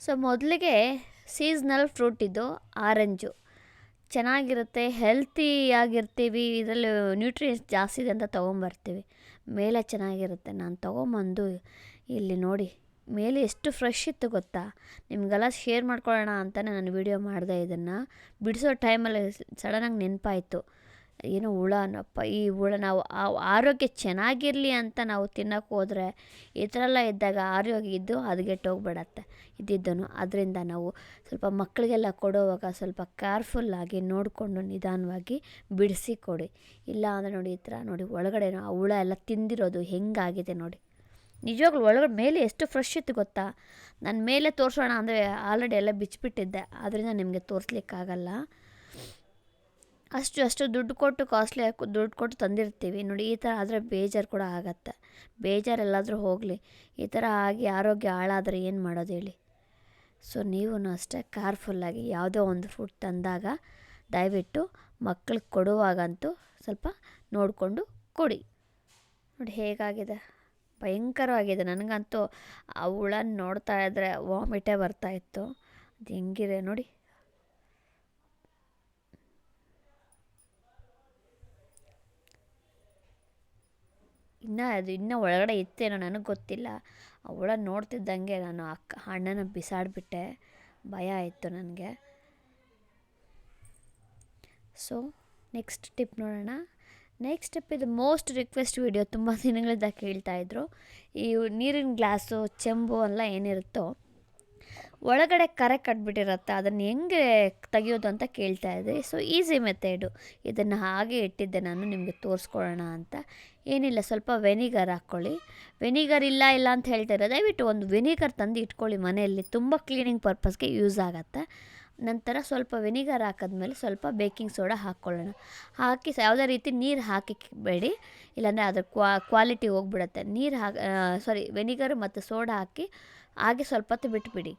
So ಮೊದಲಿಗೆ seasonal fruit ಇದು, orange. ಚೆನ್ನಾಗಿರುತ್ತೆ ಹೆಲ್ತಿಯಾಗಿರ್ತೀವಿ ಇದರಲ್ಲಿ ನ್ಯೂಟ್ರಿಯನ್ಸ್ ಜಾಸ್ತಿ ಇದೆ ಅಂತ ತೊಗೊಂಬರ್ತೀವಿ. ಮೇಲೆ ಚೆನ್ನಾಗಿರುತ್ತೆ. ನಾನು ತೊಗೊಂಬಂದು ಇಲ್ಲಿ ನೋಡಿ, ಮೇಲೆ ಎಷ್ಟು ಫ್ರೆಶ್ ಇತ್ತು ಗೊತ್ತಾ? ನಿಮಗೆಲ್ಲ ಶೇರ್ ಮಾಡ್ಕೊಳ್ಳೋಣ ಅಂತಲೇ ನಾನು ವೀಡಿಯೋ ಮಾಡಿದೆ ಇದನ್ನು. ಬಿಡಿಸೋ ಟೈಮಲ್ಲಿ ಸಡನ್ನಾಗಿ ನೆನಪಾಯಿತು. ಏನೋ ಹುಳನಪ್ಪ, ಈ ಹುಳ ನಾವು ಆರೋಗ್ಯ ಚೆನ್ನಾಗಿರಲಿ ಅಂತ ನಾವು ತಿನ್ನಕ್ಕೆ ಹೋದರೆ ಈ ಥರ ಎಲ್ಲ ಇದ್ದಾಗ ಆರೋಗ್ಯ ಇದ್ದು ಹದಗೆಟ್ಟೋಗ್ಬಿಡತ್ತೆ ಇದ್ದಿದ್ದನ್ನು. ಅದರಿಂದ ನಾವು ಸ್ವಲ್ಪ ಮಕ್ಕಳಿಗೆಲ್ಲ ಕೊಡುವಾಗ ಸ್ವಲ್ಪ ಕೇರ್ಫುಲ್ಲಾಗಿ ನೋಡಿಕೊಂಡು ನಿಧಾನವಾಗಿ ಬಿಡಿಸಿ ಕೊಡಿ. ಇಲ್ಲ ಅಂದರೆ ನೋಡಿ ಈ ಥರ ನೋಡಿ ಒಳಗಡೆ ಆ ಹುಳ ಎಲ್ಲ ತಿಂದಿರೋದು ಹೆಂಗಾಗಿದೆ ನೋಡಿ. ನಿಜವಾಗ್ಲೂ ಒಳಗಡೆ ಮೇಲೆ ಎಷ್ಟು ಫ್ರೆಶ್ ಇತ್ತು ಗೊತ್ತಾ? ನಾನು ಮೇಲೆ ತೋರಿಸೋಣ ಅಂದರೆ ಆಲ್ರೆಡಿ ಎಲ್ಲ ಬಿಚ್ಚಿಬಿಟ್ಟಿದ್ದೆ. ಆದ್ದರಿಂದ ನಿಮಗೆ ತೋರಿಸ್ಲಿಕ್ಕಾಗಲ್ಲ. ಅಷ್ಟು ಅಷ್ಟು ದುಡ್ಡು ಕೊಟ್ಟು ಕಾಸ್ಟ್ಲಿ ದುಡ್ಡು ಕೊಟ್ಟು ತಂದಿರ್ತೀವಿ. ನೋಡಿ, ಈ ಥರ ಆದರೆ ಬೇಜಾರು ಕೂಡ ಆಗತ್ತೆ. ಬೇಜಾರೆಲ್ಲಾದರೂ ಹೋಗಲಿ. ಈ ಥರ ಆಗಿ ಆರೋಗ್ಯ ಹಾಳಾದರೆ ಏನು ಮಾಡೋದು ಹೇಳಿ? ಸೊ ನೀವು ಅಷ್ಟೇ ಕೇರ್ಫುಲ್ಲಾಗಿ ಯಾವುದೋ ಒಂದು ಫುಡ್ ತಂದಾಗ ದಯವಿಟ್ಟು ಮಕ್ಳಿಗೆ ಕೊಡುವಾಗಂತೂ ಸ್ವಲ್ಪ ನೋಡಿಕೊಂಡು ಕೊಡಿ. ನೋಡಿ, ಹೇಗಾಗಿದೆ? ಭಯಂಕರವಾಗಿದೆ. ನನಗಂತೂ ಆ ನೋಡ್ತಾ ಇದ್ದರೆ ವಾಮಿಟೇ ಬರ್ತಾಯಿತ್ತು ಅದು ಹೆಂಗಿದೆ ನೋಡಿ. ಇನ್ನೂ ಅದು ಇನ್ನೂ ಒಳಗಡೆ ಇತ್ತೇನೋ ನನಗೆ ಗೊತ್ತಿಲ್ಲ. ಅವಳ ನೋಡ್ತಿದ್ದಂಗೆ ನಾನು ಅಕ್ಕ, ಅಣ್ಣನ ಬಿಸಾಡಿಬಿಟ್ಟೆ. ಭಯ ಆಯಿತು ನನಗೆ. ಸೊ ನೆಕ್ಸ್ಟ್ ಟಿಪ್ ನೋಡೋಣ. ನೆಕ್ಸ್ಟ್ ಟಿಪ್ ಇದು ಮೋಸ್ಟ್ ರಿಕ್ವೆಸ್ಟ್ ವಿಡಿಯೋ ತುಂಬ ದಿನಗಳಿಂದ ಕೇಳ್ತಾಯಿದ್ರು ಈ ನೀರಿನ ಗ್ಲಾಸು, ಚೆಂಬು ಎಲ್ಲ ಏನಿರುತ್ತೋ ಒಳಗಡೆ ಕರೆ ಕಟ್ಬಿಟ್ಟಿರತ್ತೆ, ಅದನ್ನು ಹೆಂಗೆ ತೆಗಿಯೋದು ಅಂತ ಕೇಳ್ತಾ ಇದ್ದೆ. ಸೊ ಈಸಿ ಮೆಥಡು ಇದನ್ನು ಹಾಗೆ ಇಟ್ಟಿದ್ದೆ ನಾನು, ನಿಮಗೆ ತೋರಿಸ್ಕೊಳ್ಳೋಣ ಅಂತ. ಏನಿಲ್ಲ, ಸ್ವಲ್ಪ ವೆನಿಗರ್ ಹಾಕ್ಕೊಳ್ಳಿ. ವೆನಿಗರ್ ಇಲ್ಲ ಇಲ್ಲ ಅಂತ ಹೇಳ್ತಾ ಇರೋ ದಯವಿಟ್ಟು ಒಂದು ವೆನಿಗರ್ ತಂದು ಇಟ್ಕೊಳ್ಳಿ ಮನೆಯಲ್ಲಿ. ತುಂಬ ಕ್ಲೀನಿಂಗ್ ಪರ್ಪಸ್ಗೆ ಯೂಸ್ ಆಗುತ್ತೆ. ನಂತರ ಸ್ವಲ್ಪ ವೆನಿಗರ್ ಹಾಕಿದ್ಮೇಲೆ ಸ್ವಲ್ಪ ಬೇಕಿಂಗ್ ಸೋಡಾ ಹಾಕ್ಕೊಳ್ಳೋಣ. ಹಾಕಿ, ಯಾವುದೇ ರೀತಿ ನೀರು ಹಾಕಿಬೇಡಿ ಇಲ್ಲಾಂದರೆ ಅದ್ರ ಕ್ವಾಲಿಟಿ ಹೋಗ್ಬಿಡುತ್ತೆ. ನೀರು ಹಾಕಿ ಸಾರಿ ವೆನಿಗರ್ ಮತ್ತು ಸೋಡಾ ಹಾಕಿ, ಹಾಗೆ ಸ್ವಲ್ಪ ಹೊತ್ತು ಬಿಟ್ಬಿಡಿ.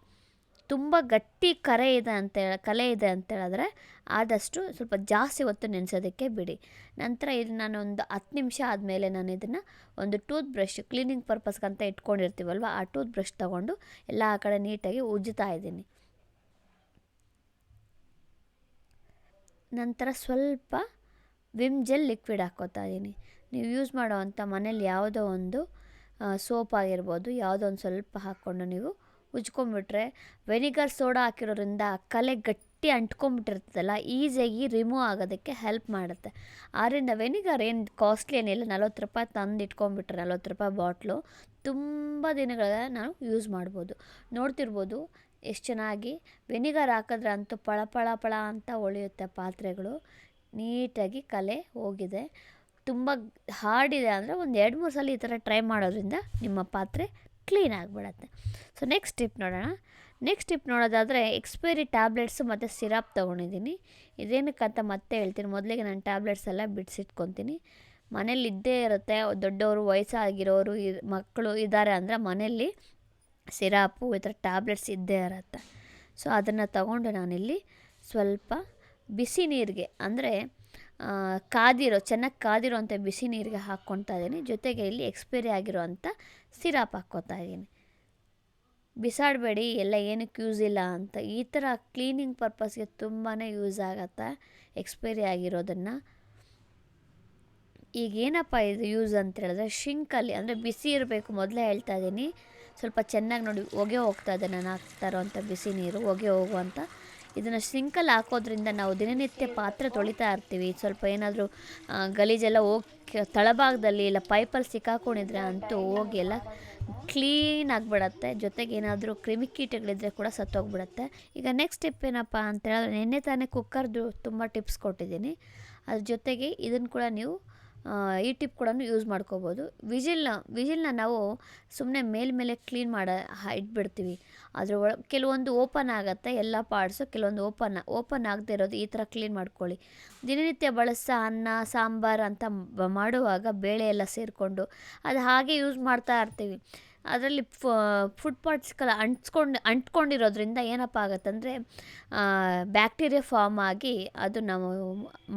ತುಂಬ ಗಟ್ಟಿ ಕರೆ ಇದೆ ಅಂತೇಳಿ ಕಲೆ ಇದೆ ಅಂತೇಳಿದ್ರೆ ಆದಷ್ಟು ಸ್ವಲ್ಪ ಜಾಸ್ತಿ ಹೊತ್ತು ನೆನೆಸೋದಕ್ಕೆ ಬಿಡಿ. ನಂತರ ಇದು ನಾನು ಒಂದು ಹತ್ತು ನಿಮಿಷ ಆದಮೇಲೆ ನಾನು ಇದನ್ನು ಒಂದು ಟೂತ್ ಬ್ರಷ್ ಕ್ಲೀನಿಂಗ್ ಪರ್ಪಸ್ಗಂತ ಇಟ್ಕೊಂಡಿರ್ತೀವಲ್ವ, ಆ ಟೂತ್ ಬ್ರಷ್ ತೊಗೊಂಡು ಎಲ್ಲ ಆ ಕಡೆ ನೀಟಾಗಿ ಉಜ್ಜುತ್ತಾ ಇದ್ದೀನಿ. ನಂತರ ಸ್ವಲ್ಪ ವಿಮ್ ಜೆಲ್ ಲಿಕ್ವಿಡ್ ಹಾಕೋತಾ ಇದ್ದೀನಿ. ನೀವು ಯೂಸ್ ಮಾಡೋವಂಥ ಮನೇಲಿ ಯಾವುದೋ ಒಂದು ಸೋಪ್ ಆಗಿರ್ಬೋದು, ಯಾವುದೋ ಒಂದು ಸ್ವಲ್ಪ ಹಾಕ್ಕೊಂಡು ನೀವು ಉಜ್ಕೊಂಬಿಟ್ರೆ ವೆನಿಗರ್ ಸೋಡಾ ಹಾಕಿರೋದ್ರಿಂದ ಕಲೆ ಗಟ್ಟಿ ಅಂಟ್ಕೊಂಡ್ಬಿಟ್ಟಿರ್ತದಲ್ಲ ಈಸಿಯಾಗಿ ರಿಮೂವ್ ಆಗೋದಕ್ಕೆ ಹೆಲ್ಪ್ ಮಾಡುತ್ತೆ. ಆದ್ದರಿಂದ ವೆನಿಗರ್ ಏನು ಕಾಸ್ಟ್ಲಿ ಏನಿಲ್ಲ, ನಲ್ವತ್ತು ರೂಪಾಯಿ ತಂದು ಇಟ್ಕೊಂಬಿಟ್ರೆ, ನಲ್ವತ್ತು ರೂಪಾಯಿ ಬಾಟ್ಲು ತುಂಬ ದಿನಗಳ ನಾವು ಯೂಸ್ ಮಾಡ್ಬೋದು. ನೋಡ್ತಿರ್ಬೋದು ಎಷ್ಟು ಚೆನ್ನಾಗಿ ವೆನಿಗರ್ ಹಾಕಿದ್ರೆ ಅಂತೂ ಪಳ ಪಳ ಪಳ ಅಂತ ಹೊಳೆಯುತ್ತೆ ಪಾತ್ರೆಗಳು. ನೀಟಾಗಿ ಕಲೆ ಹೋಗಿದೆ. ತುಂಬ ಹಾರ್ಡಿದೆ ಅಂದರೆ ಒಂದು ಎರಡು ಮೂರು ಸಲ ಈ ಥರ ಟ್ರೈ ಮಾಡೋದ್ರಿಂದ ನಿಮ್ಮ ಪಾತ್ರೆ ಕ್ಲೀನ್ ಆಗಿಬಿಡತ್ತೆ. ಸೊ ನೆಕ್ಸ್ಟ್ ಟಿಪ್ ನೋಡೋಣ. ನೆಕ್ಸ್ಟ್ ಟಿಪ್ ನೋಡೋದಾದರೆ ಎಕ್ಸ್ಪೈರಿ ಟ್ಯಾಬ್ಲೆಟ್ಸು ಮತ್ತು ಸಿರಪ್ ತೊಗೊಂಡಿದ್ದೀನಿ. ಇದೇನಕ್ಕಂತ ಮತ್ತೆ ಹೇಳ್ತೀನಿ. ಮೊದಲಿಗೆ ನಾನು ಟ್ಯಾಬ್ಲೆಟ್ಸ್ ಎಲ್ಲ ಬಿಡಿಸಿಟ್ಕೊತೀನಿ. ಮನೇಲಿ ಇದ್ದೇ ಇರುತ್ತೆ. ದೊಡ್ಡವರು, ವಯಸ್ಸಾಗಿರೋರು ಮಕ್ಕಳು ಇದ್ದಾರೆ ಅಂದರೆ ಮನೆಯಲ್ಲಿ ಸಿರಾಪು ಈ ಥರ ಟ್ಯಾಬ್ಲೆಟ್ಸ್ ಇದ್ದೇ ಇರುತ್ತೆ. ಸೊ ಅದನ್ನು ತಗೊಂಡು ನಾನಿಲ್ಲಿ ಸ್ವಲ್ಪ ಬಿಸಿ ನೀರಿಗೆ, ಅಂದರೆ ಕಾದಿರೋ, ಚೆನ್ನಾಗಿ ಕಾದಿರೋಂಥ ಬಿಸಿ ನೀರಿಗೆ ಹಾಕ್ಕೊತಾ ಇದ್ದೀನಿ. ಜೊತೆಗೆ ಇಲ್ಲಿ ಎಕ್ಸ್ಪೈರಿ ಆಗಿರೋವಂಥ ಸಿರಾಪ್ ಹಾಕ್ಕೊತಾ ಇದ್ದೀನಿ. ಬಿಸಾಡಬೇಡಿ, ಎಲ್ಲ ಏನಕ್ಕೆ ಯೂಸ್ ಇಲ್ಲ ಅಂತ. ಈ ಥರ ಕ್ಲೀನಿಂಗ್ ಪರ್ಪಸ್ಗೆ ತುಂಬಾ ಯೂಸ್ ಆಗತ್ತೆ ಎಕ್ಸ್ಪೈರಿ ಆಗಿರೋದನ್ನು. ಈಗ ಏನಪ್ಪ ಇದು ಯೂಸ್ ಅಂತ ಹೇಳಿದ್ರೆ ಶಿಂಕಲ್ಲಿ ಅಂದರೆ ಬಿಸಿ ಇರಬೇಕು ಮೊದಲೇ ಹೇಳ್ತಾ ಇದ್ದೀನಿ. ಸ್ವಲ್ಪ ಚೆನ್ನಾಗಿ ನೋಡಿ, ಹೊಗೆ ಹೋಗ್ತಾ ಇದೆ ನಾನು ಹಾಕ್ತಾ ಇರೋವಂಥ ಬಿಸಿ ನೀರು, ಹೊಗೆ ಹೋಗುವಂಥ ಇದನ್ನು ಸಿಂಕಲ್ಲಿ ಹಾಕೋದ್ರಿಂದ ನಾವು ದಿನನಿತ್ಯ ಪಾತ್ರೆ ತೊಳಿತಾ ಇರ್ತೀವಿ. ಸ್ವಲ್ಪ ಏನಾದರೂ ಗಲೀಜೆಲ್ಲ ಹೋಗಿ, ತಳಭಾಗದಲ್ಲಿ ಇಲ್ಲ, ಪೈಪಲ್ಲಿ ಸಿಕ್ಕಾಕೊಂಡಿದ್ರೆ ಅಂತೂ ಹೋಗಿ ಎಲ್ಲ ಕ್ಲೀನ್ ಆಗಿಬಿಡತ್ತೆ. ಜೊತೆಗೆ ಏನಾದರೂ ಕ್ರಿಮಿಕೀಟಗಳಿದ್ರೆ ಕೂಡ ಸತ್ತೋಗ್ಬಿಡತ್ತೆ. ಈಗ ನೆಕ್ಸ್ಟ್ ಟಿಪ್ ಏನಪ್ಪ ಅಂತೇಳಿದ್ರೆ ನಿನ್ನೆ ತಾನೇ ಕುಕ್ಕರ್ದು ತುಂಬ ಟಿಪ್ಸ್ ಕೊಟ್ಟಿದ್ದೀನಿ. ಅದ್ರ ಜೊತೆಗೆ ಇದನ್ನು ಕೂಡ ನೀವು ಈ ಟಿಪ್ ಕೂಡ ಯೂಸ್ ಮಾಡ್ಕೋಬೋದು. ವಿಜಿಲ್ನ ವಿಜಿಲ್ನ ನಾವು ಸುಮ್ಮನೆ ಮೇಲ್ಮೇಲೆ ಕ್ಲೀನ್ ಮಾಡ, ಇಟ್ಬಿಡ್ತೀವಿ. ಅದ್ರ ಒಳ, ಕೆಲವೊಂದು ಓಪನ್ ಆಗುತ್ತೆ, ಎಲ್ಲ ಪಾರ್ಟ್ಸು ಕೆಲವೊಂದು ಓಪನ್ ಓಪನ್ ಆಗದೆ ಇರೋದು ಈ ಥರ ಕ್ಲೀನ್ ಮಾಡ್ಕೊಳ್ಳಿ. ದಿನನಿತ್ಯ ಬಳಸೋ ಅನ್ನ, ಸಾಂಬಾರು ಅಂತ ಮಾಡುವಾಗ ಬೇಳೆ ಎಲ್ಲ ಸೇರಿಕೊಂಡು ಅದು ಹಾಗೆ ಯೂಸ್ ಮಾಡ್ತಾ ಇರ್ತೀವಿ. ಅದರಲ್ಲಿ ಫುಡ್ ಪಾರ್ಟ್ಸ್ಗೆಲ್ಲ ಅಂಟ್ಸ್ಕೊಂಡು, ಅಂಟ್ಕೊಂಡಿರೋದ್ರಿಂದ ಏನಪ್ಪ ಆಗತ್ತಂದರೆ ಬ್ಯಾಕ್ಟೀರಿಯಾ ಫಾರ್ಮ್ ಆಗಿ ಅದು ನಾವು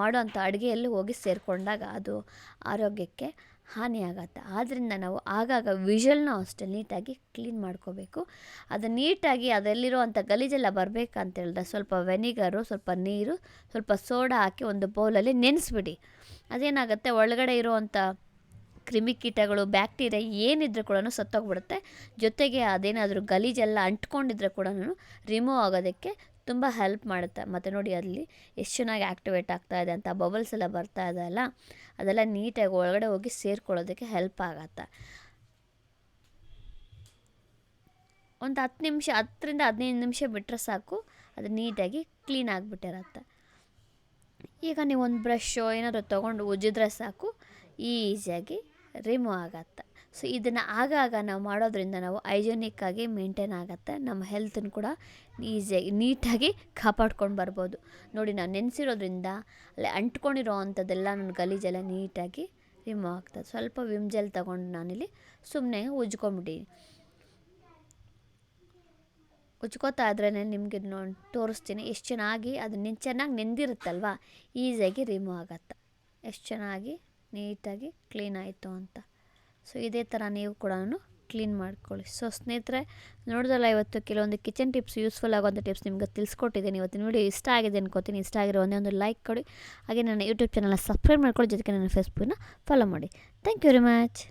ಮಾಡುವಂಥ ಅಡುಗೆಯಲ್ಲಿ ಹೋಗಿ ಸೇರಿಕೊಂಡಾಗ ಅದು ಆರೋಗ್ಯಕ್ಕೆ ಹಾನಿ ಆಗತ್ತೆ ಆದ್ದರಿಂದ ನಾವು ಆಗಾಗ ವಿಷಲ್ನ ಅಷ್ಟೇ ನೀಟಾಗಿ ಕ್ಲೀನ್ ಮಾಡ್ಕೋಬೇಕು. ಅದು ನೀಟಾಗಿ ಅದರಲ್ಲಿರುವಂಥ ಗಲೀಜೆಲ್ಲ ಬರಬೇಕಂತ ಹೇಳಿದ್ರೆ ಸ್ವಲ್ಪ ವೆನಿಗರು ಸ್ವಲ್ಪ ನೀರು, ಸ್ವಲ್ಪ ಸೋಡಾ ಹಾಕಿ ಒಂದು ಬೌಲಲ್ಲಿ ನೆನೆಸ್ಬಿಡಿ. ಅದೇನಾಗುತ್ತೆ, ಒಳಗಡೆ ಇರುವಂಥ ಕ್ರಿಮಿಕೀಟಗಳು, ಬ್ಯಾಕ್ಟೀರಿಯಾ ಏನಿದ್ರೂ ಕೂಡ ಸತ್ತೋಗ್ಬಿಡುತ್ತೆ. ಜೊತೆಗೆ ಅದೇನಾದರೂ ಗಲೀಜೆಲ್ಲ ಅಂಟ್ಕೊಂಡಿದ್ರೆ ಕೂಡ ರಿಮೂವ್ ಆಗೋದಕ್ಕೆ ತುಂಬ ಹೆಲ್ಪ್ ಮಾಡುತ್ತೆ. ಮತ್ತು ನೋಡಿ ಅಲ್ಲಿ ಎಷ್ಟು ಚೆನ್ನಾಗಿ ಆ್ಯಕ್ಟಿವೇಟ್ ಆಗ್ತಾ ಇದೆ ಅಂತ ಬಬಲ್ಸ್ ಎಲ್ಲ ಬರ್ತಾ ಇದೆ ಅಲ್ಲ? ಅದೆಲ್ಲ ನೀಟಾಗಿ ಒಳಗಡೆ ಹೋಗಿ ಸೇರ್ಕೊಳ್ಳೋದಕ್ಕೆ ಹೆಲ್ಪ್ ಆಗತ್ತೆ. ಒಂದು ಹತ್ತು ನಿಮಿಷ, ಹತ್ತರಿಂದ ಹದಿನೈದು ನಿಮಿಷ ಬಿಟ್ಟರೆ ಸಾಕು. ಅದು ನೀಟಾಗಿ ಕ್ಲೀನ್ ಆಗಿಬಿಟ್ಟಿರತ್ತೆ. ಈಗ ನೀವು ಒಂದು ಬ್ರಷ್ಷು ಏನಾದರೂ ತೊಗೊಂಡು ಉಜ್ಜಿದ್ರೆ ಸಾಕು. ಈಸಿಯಾಗಿ ರಿಮೂವ್ ಆಗತ್ತೆ. ಸೊ ಇದನ್ನು ಆಗಾಗ ನಾವು ಮಾಡೋದ್ರಿಂದ ನಾವು ಹೈಜೆನಿಕ್ಕಾಗಿ ಮೇಂಟೈನ್ ಆಗುತ್ತೆ. ನಮ್ಮ ಹೆಲ್ತನ್ನು ಕೂಡ ಈಸಿಯಾಗಿ ನೀಟಾಗಿ ಕಾಪಾಡ್ಕೊಂಡು ಬರ್ಬೋದು. ನೋಡಿ, ನಾವು ನೆನೆಸಿರೋದ್ರಿಂದ ಅಲ್ಲಿ ಅಂಟ್ಕೊಂಡಿರೋ ಅಂಥದ್ದೆಲ್ಲ ನನ್ನ ಗಲೀಜೆಲ್ಲ ನೀಟಾಗಿ ರಿಮೂವ್ ಆಗ್ತದೆ. ಸ್ವಲ್ಪ ವಿಮ್ ಜೆಲ್ ತಗೊಂಡು ನಾನಿಲ್ಲಿ ಸುಮ್ಮನೆ ಉಜ್ಕೊಂಬಿಟ್ಟಿನಿ ಉಜ್ಕೋತಾ ಇದ್ರೇ ನಿಮಗೆ ನೋಡಿ ತೋರಿಸ್ತೀನಿ. ಎಷ್ಟು ಚೆನ್ನಾಗಿ ಅದು ನೆನ್, ಚೆನ್ನಾಗಿ ನೆಂದಿರುತ್ತಲ್ವ? ಈಸಿಯಾಗಿ ರಿಮೂವ್ ಆಗತ್ತೆ. ಎಷ್ಟು ಚೆನ್ನಾಗಿ ನೀಟಾಗಿ ಕ್ಲೀನ್ ಆಯಿತು ಅಂತ. ಸೊ ಇದೇ ಥರ ನೀವು ಕೂಡ ಕ್ಲೀನ್ ಮಾಡ್ಕೊಳ್ಳಿ. ಸೊ ಸ್ನೇಹಿತರೆ, ನೋಡಿದ್ರಲ್ಲ ಇವತ್ತು ಕೆಲವೊಂದು ಕಿಚನ್ ಟಿಪ್ಸ್ ಯೂಸ್ಫುಲ್ ಆಗುವಂಥ ಟಿಪ್ಸ್ ನಿಮ್ಗೆ ತಿಳಿಸ್ಕೊಟ್ಟಿದ್ದೀನಿ. ಇವತ್ತಿನ ವೀಡಿಯೋ ಇಷ್ಟ ಆಗಿದೆ ಅನ್ಕೋತೀನಿ. ಇಷ್ಟ ಆಗಿರೋ ಒಂದೇ ಒಂದು ಲೈಕ್ ಕೊಡಿ. ಹಾಗೆ ನನ್ನ ಯೂಟ್ಯೂಬ್ ಚಾನಲ್ನ ಸಬ್ಸ್ಕ್ರೈಬ್ ಮಾಡ್ಕೊಳ್ಳಿ. ಜೊತೆಗೆ ನನ್ನ ಫೇಸ್ಬುಕ್ನ ಫಾಲೋ ಮಾಡಿ. Thank you very much